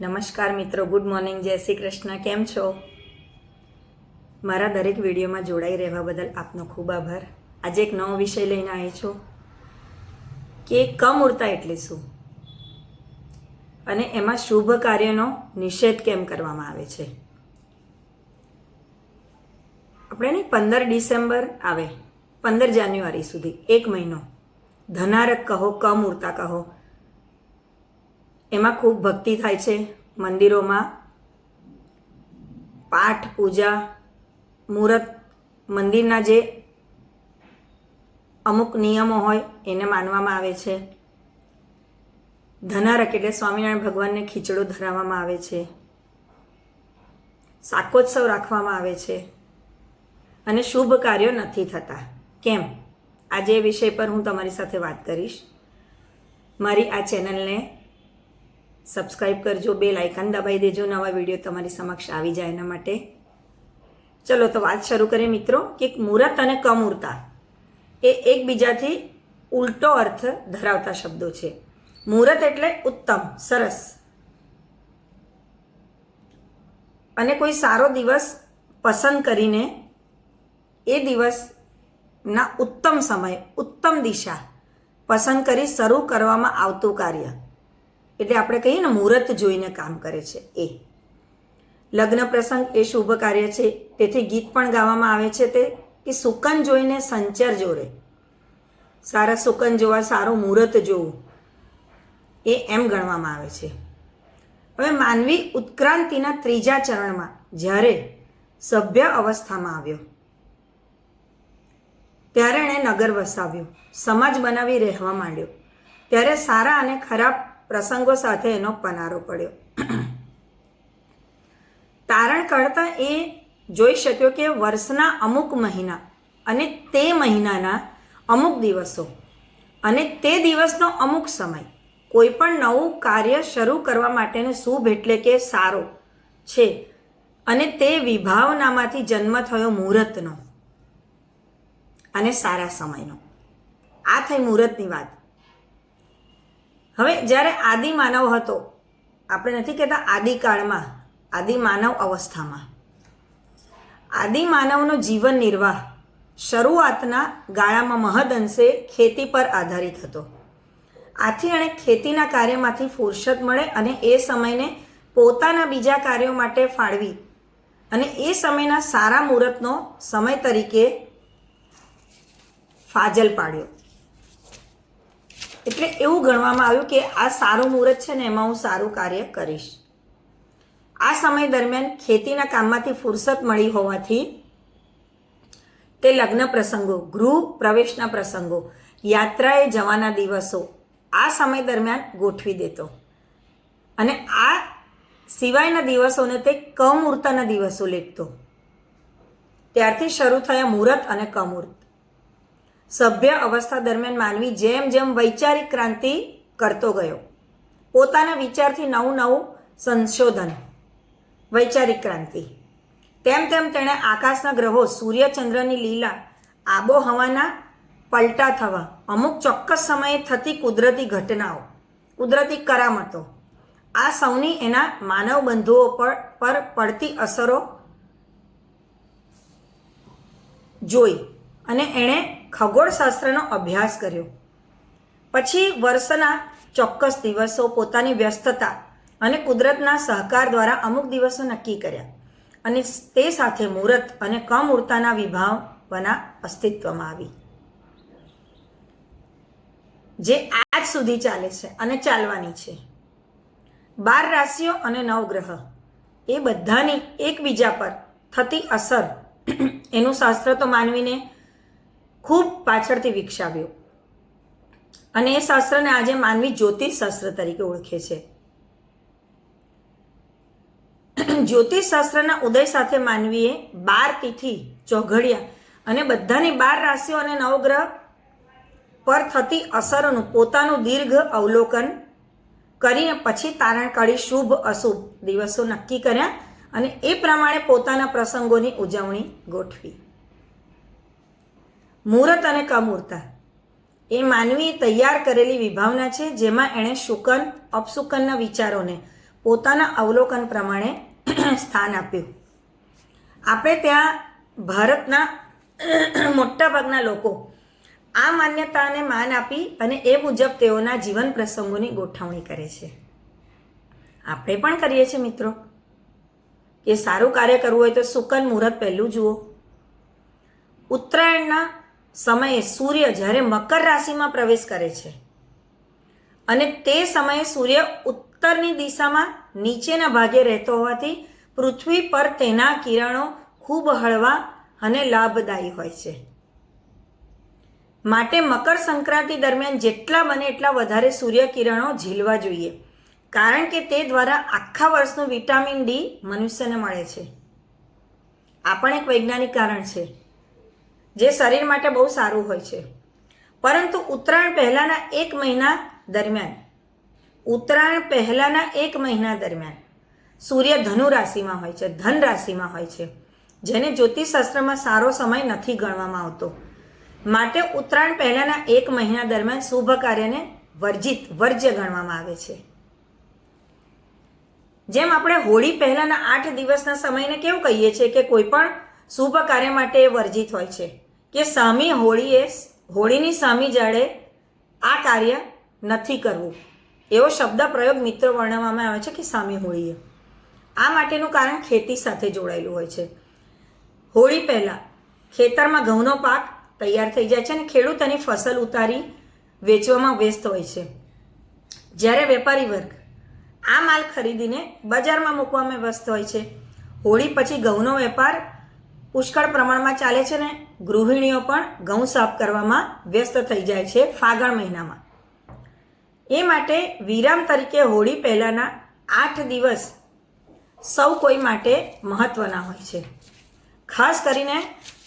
નમસ્કાર મિત્રો, good morning, જય શ્રી કૃષ્ણ, કેમ છો? મારા દરેક વિડીયોમાં જોડાઈ રહેવા બદલ આપનો ખૂબ આભાર. આજે એક નવો વિષય લઈને આવી છું કે કમ ઉડતા એટલે શું? અને એમાં શુભ કાર્યનો નિષેધ કેમ કરવામાં આવે છે? આપણે નહીં પંદર ડિસેમ્બર આવે, પંદર જાન્યુઆરી સુધી, એક મહિનો. ધનારક કહો, કમ ઉડતા કહો એમાં ખૂબ ભક્તિ થાય છે મંદિરોમાં. પાઠ, પૂજા, મુહૂર્ત, મંદિરના જે અમુક નિયમો હોય એને માનવામાં આવે છે. ધનારક એટલે સ્વામિનારાયણ ભગવાનને ખીચડો ધરાવવામાં આવે છે. શાકોત્સવ રાખવામાં આવે છે. અને શુભ કાર્યો નથી થતા. કેમ? આજે વિષય પર હું તમારી સાથે વાત કરીશ. મારી આ ચેનલને સબસ્ક્રાઈબ કરજો બે લાઇકન દબાઈ દેજો, નવા વીડિયો તમારી સમક્ષ આવી જાય એના માટે. ચલો, તો વાત શરૂ કરીએ મિત્રો, કે મુહૂર્ત અને કમૂરતા એ એકબીજાથી ઉલટો અર્થ ધરાવતા શબ્દો છે. મુહૂર્ત એટલે ઉત્તમ, સરસ. અને કોઈ સારો દિવસ પસંદ કરીને એ દિવસના ઉત્તમ સમય, ઉત્તમ દિશા પસંદ કરી શરૂ કરવામાં આવતું કાર્ય. એટલે આપણે કહીએ ને, મુહૂર્ત જોઈને કામ કરે છે એ. લગ્ન પ્રસંગ એ શુભ કાર્ય છે. તેથી ગીત પણ ગાવામાં આવે છે તે, કે સુકન જોઈને સંચર જોડે. સારા સુકન જોવા, સારું મુહૂર્ત જોવું, એ એમ ગણવામાં આવે છે. હવે માનવી ઉત્ક્રાંતિના ત્રીજા ચરણમાં જ્યારે સભ્ય અવસ્થામાં આવ્યો, ત્યારે એણે નગર વસાવ્યું, સમાજ બનાવી રહેવા માંડ્યો. ત્યારે સારા અને ખરાબ પ્રસંગો સાથે એનો પનારો પડ્યો. તારણ કરતા એ જોઈ શક્યો કે વર્ષના અમુક મહિના અને તે મહિનાના અમુક દિવસો અને તે દિવસનો અમુક સમય કોઈ પણ નવું કાર્ય શરૂ કરવા માટેનો શુભ એટલે કે સારો છે અને તે વિભાવનામાંથી જન્મ થયો મુહૂર્તનો અને સારા સમયનો. આ થઈ મુહૂર્તની વાત. હવે જ્યારે આદિ માનવ હતો, આપણે નથી કહેતા આદિકાળમાં આદિ માનવ અવસ્થામાં. આદિ માનવનો જીવન નિર્વાહ શરૂઆતના ગાળામાં મહદઅંશે ખેતી પર આધારિત હતો. આથી એણે ખેતીના કાર્યમાંથી ફુરસત મળે અને એ સમયને પોતાના બીજા કાર્યો માટે ફાળવી અને એ સમયના સારા મુહૂર્તનો સમય તરીકે ફાજલ પાડ્યો. એટલે એવું ગણવામાં આવ્યું કે આ સારું મુહૂર્ત છે ને એમાં હું સારું કાર્ય કરીશ. આ સમય દરમિયાન ખેતીના કામમાંથી ફુરસત મળી હોવાથી તે લગ્ન પ્રસંગો, ગૃહ પ્રવેશના પ્રસંગો, યાત્રાએ જવાના દિવસો આ સમય દરમિયાન ગોઠવી દેતો. અને આ સિવાયના દિવસોને તે કમૂર્તાના દિવસો લેખતો. ત્યારથી શરૂ થયા મુહૂર્ત અને કમૂર્ત. સભ્ય અવસ્થા દરમિયાન માનવી જેમ જેમ વૈચારિક ક્રાંતિ કરતો ગયો. પોતાના વિચારથી નવું નવું સંશોધન, વૈચારિક ક્રાંતિ. તેમ તેમ તેણે આકાશના ગ્રહો સૂર્યચંદ્રની લીલા આબોહવાના પલટા થવા, અમુક ચોક્કસ સમયે થતી કુદરતી ઘટનાઓ, કુદરતી કરામતો, આ સૌની એના માનવ બંધુઓ પર પર પડતી અસરો જોઈ. અને એણે ખગોળશાસ્ત્રનો અભ્યાસ કર્યો. પછી વર્ષના ચોક્કસ દિવસો પોતાની વ્યસ્તતા અને કુદરતના સહકાર દ્વારા અમુક દિવસો નક્કી કર્યા અને તે સાથે મુહૂર્ત અને કમૂર્તાના વિભાવના અસ્તિત્વમાં આવી. જે આજ સુધી ચાલે છે અને ચાલવાની છે. બાર રાશિઓ અને નવગ્રહ એ બધાની એકબીજા પર થતી અસર, એનું શાસ્ત્ર તો માનવીને ખૂબ પાછળથી વિકસાવ્યું. અને એ શાસ્ત્રને આજે માનવી જ્યોતિષ શાસ્ત્ર તરીકે ઓળખે છે. જ્યોતિષ શાસ્ત્રના ઉદય સાથે માનવીએ બાર તિથિ ચોઘડિયા અને બધાની બાર રાશિઓ અને નવગ્રહ પર થતી અસરોનું પોતાનું દીર્ઘ અવલોકન કરીને પછી તારણ કાઢી શુભ અશુભ દિવસો નક્કી કર્યા અને એ પ્રમાણે પોતાના પ્રસંગોની ઉજવણી ગોઠવી. મુહૂર્ત અને કમૂર્તા. એ માનવી તૈયાર કરેલી વિભાવના છે, જેમાં એણે શુકન, અપશુકનના વિચારોને પોતાના અવલોકન પ્રમાણે સ્થાન આપ્યું. આપણે ત્યાં ભારતના મોટાભાગના લોકો આ માન્યતાને માન આપી અને એ મુજબ તેઓના જીવન પ્રસંગોની ગોઠવણી કરે છે. આપણે પણ કરીએ છીએ મિત્રો. કે સારું કાર્ય કરવું હોય તો સુકન મુહૂર્ત પહેલું જુઓ. ઉત્તરાયણના સમયે સૂર્ય જ્યારે મકર રાશિમાં પ્રવેશ કરે છે અને તે સમયે સૂર્ય ઉત્તરની દિશામાં નીચેના ભાગે રહેતો હોવાથી પૃથ્વી પર તેના કિરણો ખૂબ હળવા અને લાભદાયી હોય છે. માટે મકર સંક્રાંતિ દરમિયાન જેટલા બને એટલા વધારે સૂર્ય કિરણો ઝીલવા જોઈએ. કારણ કે તે દ્વારા આખા વર્ષનું વિટામિન ડી મનુષ્યને મળે છે. આ પણ એક વૈજ્ઞાનિક કારણ છે. જે શરીર માટે બહુ સારું હોય છે. પરંતુ ઉત્તરાયણ પહેલાંના એક મહિના દરમિયાન, ઉત્તરાયણ પહેલાંના એક મહિના દરમિયાન સૂર્ય ધનુ રાશિમાં હોય છે, ધન રાશિમાં હોય છે, જેને જ્યોતિષશાસ્ત્રમાં સારો સમય નથી ગણવામાં આવતો. માટે ઉત્તરાયણ પહેલાંના એક મહિના દરમિયાન શુભ કાર્યને વર્જિત, વર્જ્ય ગણવામાં આવે છે. જેમ આપણે હોળી પહેલાંના આઠ દિવસના સમયને કેવું કહીએ છીએ કે કોઈ પણ શુભ કાર્ય માટે વર્જિત હોય છે. કે સામી હોળીએ હોળીની સામી જાડે આ કાર્ય નથી કરવું. એવો શબ્દ પ્રયોગ મિત્રો વર્ણવવામાં આવે છે કે સામી હોળીએ. આ માટેનું કારણ ખેતી સાથે જોડાયેલું હોય છે. હોળી પહેલાં ખેતરમાં ઘઉંનો પાક તૈયાર થઈ જાય છે અને ખેડૂત એની ફસલ ઉતારી વેચવામાં વ્યસ્ત હોય છે. જ્યારે વેપારી વર્ગ આ માલ ખરીદીને બજારમાં મૂકવામાં વ્યસ્ત હોય છે, હોળી પછી ઘઉંનો વેપાર પુષ્કળ પ્રમાણમાં ચાલે છે ને, ગૃહિણીઓ પણ ઘઉં સાફ કરવામાં વ્યસ્ત થઈ જાય છે ફાગણ મહિનામાં. એ માટે વિરામ તરીકે હોળી પહેલાંના આઠ દિવસ સૌ કોઈ માટે મહત્ત્વના હોય છે. ખાસ કરીને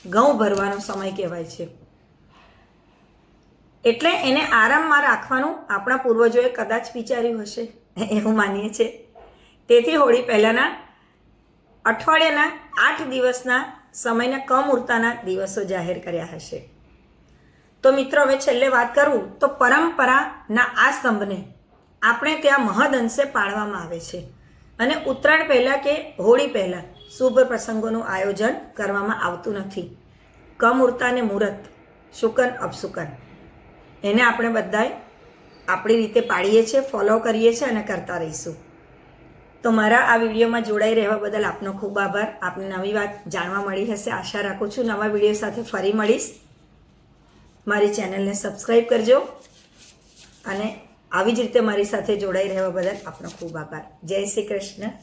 ઘઉં ભરવાનો સમય કહેવાય છે. એટલે એને આરામમાં રાખવાનું આપણા પૂર્વજોએ કદાચ વિચાર્યું હશે, એવું માનીએ છીએ. તેથી હોળી પહેલાંના અઠવાડિયાના આઠ દિવસના સમયને કમ ઉરતાના દિવસો જાહેર કર્યા હશે. તો મિત્રો, હવે છેલ્લે વાત કરું, તો પરંપરાના આ સ્તંભને આપણે ત્યાં મહદ અંશે પાળવામાં આવે છે. અને ઉત્તરાયણ પહેલાં કે હોળી પહેલાં શુભ પ્રસંગોનું આયોજન કરવામાં આવતું નથી. કમ ઉરતા અને મુહૂર્ત, શુકન અપશુકન, એને આપણે બધાએ આપણી રીતે પાડીએ છીએ, ફોલો કરીએ છીએ અને કરતા રહીશું. તો મારા આ વિડીયોમાં જોડાઈ રહેવા બદલ આપનો ખૂબ આભાર. આપને નવી વાત જાણવા મળી હશે આશા રાખું છું. નવા વીડિયો સાથે ફરી મળીશ. મારી ચેનલને સબસ્ક્રાઈબ કરજો અને આવી જ રીતે મારી સાથે જોડાઈ રહેવા બદલ આપનો ખૂબ આભાર. જય શ્રી કૃષ્ણ.